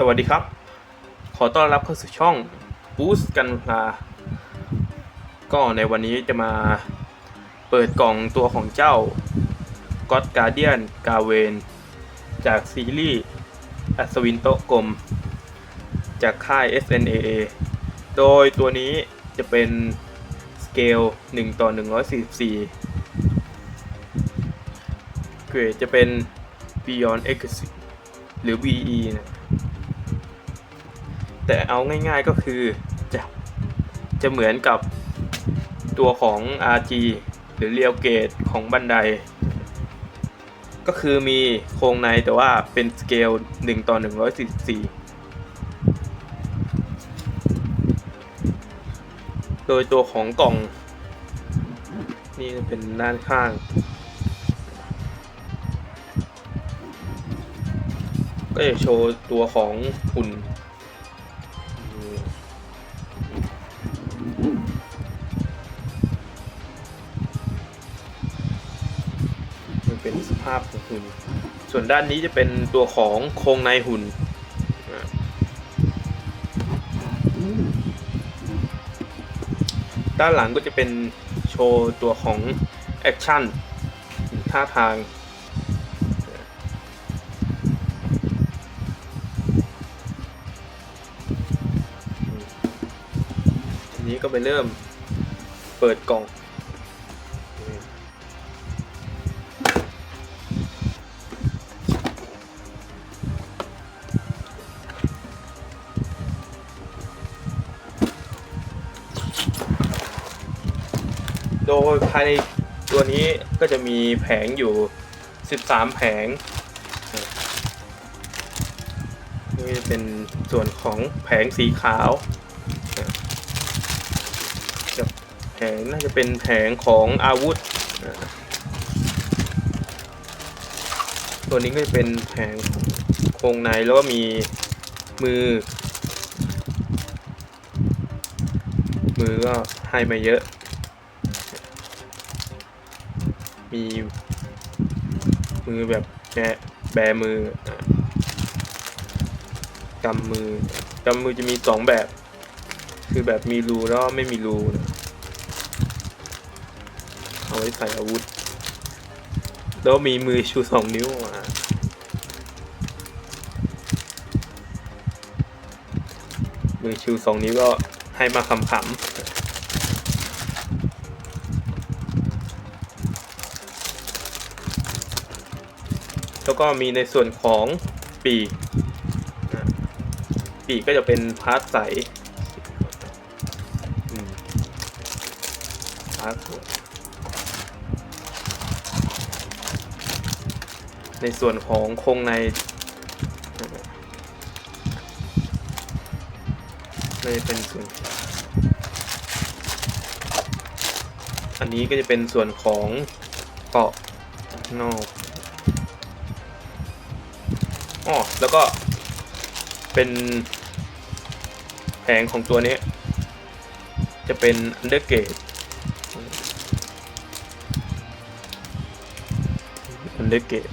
สวัสดีครับ ขอต้อนรับเข้าสู่ช่อง Boost กันพาก็ในวันนี้จะมาเปิดกล่องตัวของเจ้า God Guardian g a w e n จากซีรีส์อัศวินโตะกลม จากค่าย SNAA โดยตัวนี้จะเป็นสเกล 1 ต่อ 144 เกรดจะเป็น Beyond X หรือ BE นะ แต่เอาง่ายๆก็คือจะจะเหมือนกับตัวของ RG หรือเรียวเกตของบันได ก็คือมีโครงในแต่ว่าเป็นสเกล 1 ต่อ 144 โดยตัวของกล่อง นี่เป็นด้านข้างก็จะโชว์ตัวของหุ่นาพของหุ่น ส่วนด้านนี้จะเป็นตัวของโครงในหุ่น ด้านหลังก็จะเป็นโชว์ตัวของแอคชั่นท่าทางทีนี้ก็ไปเริ่มเปิดกล่องายในตัวนี้ก็จะมีแผงอยู่ 13 แผงนี่เป็นส่วนของแผงสีขาวกับแผงน่าจะเป็นแผงของอาวุธ ตัวนี้ก็จะเป็นแผงโครงในแล้วก็มีมือ มือก็ให้มาเยอะ มีมือแบบแบแบมือกำมือกำมือจะมีสองแบบ คือแบบมีรูแล้วไม่มีรูนะเอาไว้ใส่อาวุธ แล้วมีมือชูสองนิ้วอะมือชูสองนิ้วก็ให้มาขำๆ แล้วก็มีในส่วนของปีกปีกก็จะเป็นพาร์ทใสพาร์ทในส่วนของโครงในน่าจะเป็นส่วน อันนี้ก็จะเป็นส่วนของเกาะนอก อ๋อแล้วก็เป็นแผงของตัวนี้ จะเป็น undergate undergate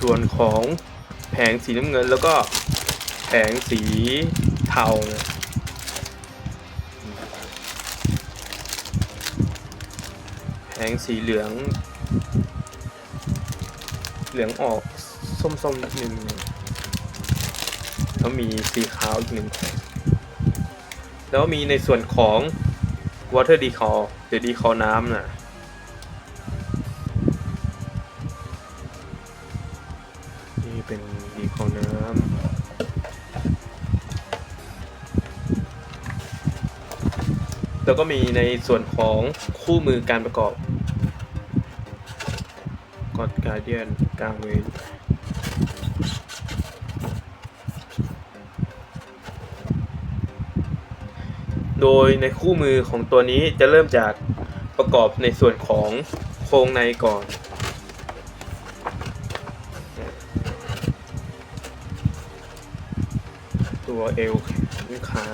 ส่วนของแผงสีน้ำเงินแล้วก็ แผงสีเทาเนี่ยแผงสีเหลือง เหลืองออกส้มๆนิดนึงแล้วมีสีขาวอีกหนึ่งแผงแล้วมีในส่วนของ water decal หรือ decal น้ำน่ะนี่เป็น decal น้ำ แล้วก็มีในส่วนของคู่มือการประกอบกอดการเดียนกลางเวนโดยในคู่มือของตัวนี้จะเริ่มจากประกอบในส่วนของโครงในก่อน ตัวเอวขา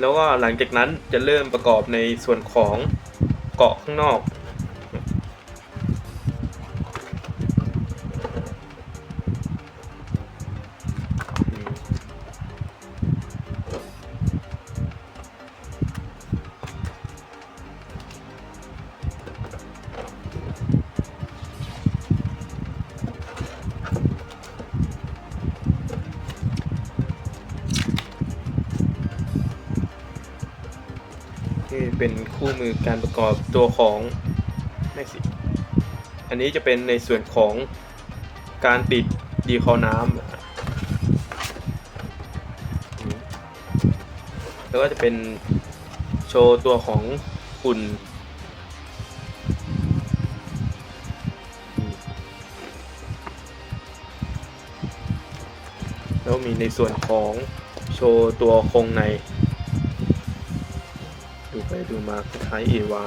แล้วก็หลังจากนั้นจะเริ่มประกอบในส่วนของเกาะข้างนอก เป็นคู่มือการประกอบตัวของไม่สิ อันนี้จะเป็นในส่วนของการติดดีคอน้ำแล้วก็จะเป็นโชว์ตัวของหุ่นแล้วมีในส่วนของโชว์ตัวโครงใน ดูไปดูมาคล้ายเอวา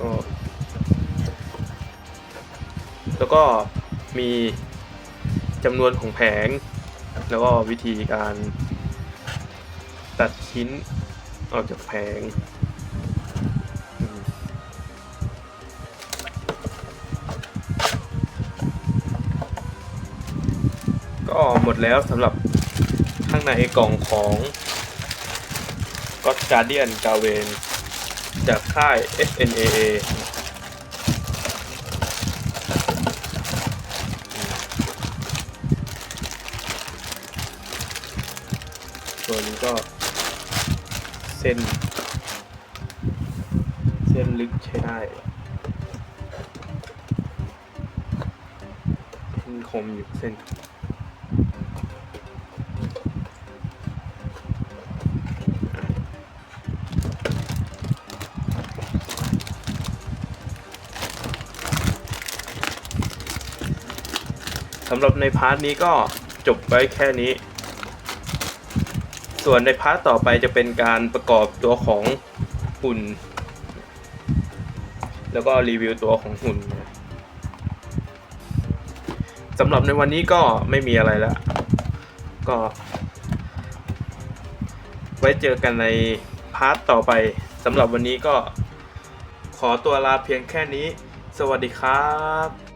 ก็ แล้วก็มีจำนวนของแผง แล้วก็วิธีการตัดชิ้นออกจากแผงก็หมดแล้วสำหรับ ข้างในกล่องของ God Guardian g a v e n จากค่าย SNAA ตัวนี้ก็เส้น เส้นลึกใช้ได้เส้นคมอยู่เส้น สำหรับในพาร์ทนี้ก็จบไว้แค่นี้ ส่วนในพาร์ทต่อไปจะเป็นการประกอบตัวของหุ่น แล้วก็รีวิวตัวของหุ่นสำหรับในวันนี้ก็ไม่มีอะไรแล้ว ก็ ไว้เจอกันในพาร์ทต่อไปสำหรับวันนี้ก็ขอตัวลาเพียงแค่นี้ สวัสดีครับ